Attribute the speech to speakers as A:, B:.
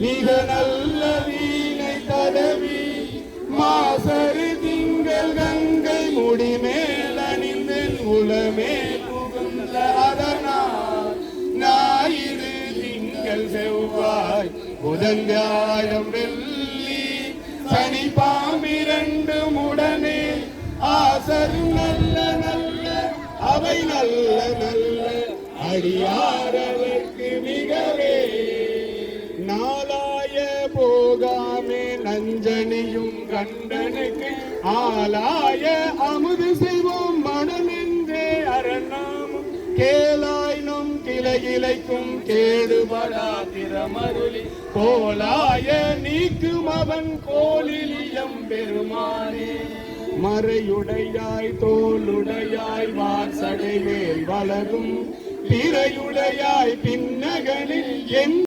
A: மிக நல்ல வீணை தடவி மாசரு திங்கள் கங்கை முடிமேல் அணிந்து உளமே புகுந்த அதனால் ஞாயிறு திங்கள் செவ்வாய். புதன் வெள்ளி சனி பாம்பிரண்டும் உடனே ஆசரு நல்ல நல்ல அவை நல்ல நல்ல அடியாரவர்க்கு போகாமே நஞ்சனியும் கண்டனுக்கு ஆலாய அமுது செய்வோம் மனமென்றே அரணாமும் கேளாய் நம் கிளையிலைக்கும் கேடுபடா திறமருளி. கோலாய நீக்கும் அவன் கோலிலியம் பெருமானே. மறையுடையாய் தோளுடையாய் வாசடைமேல் வளரும். பிறையுடையாய் பின்னகனில் என்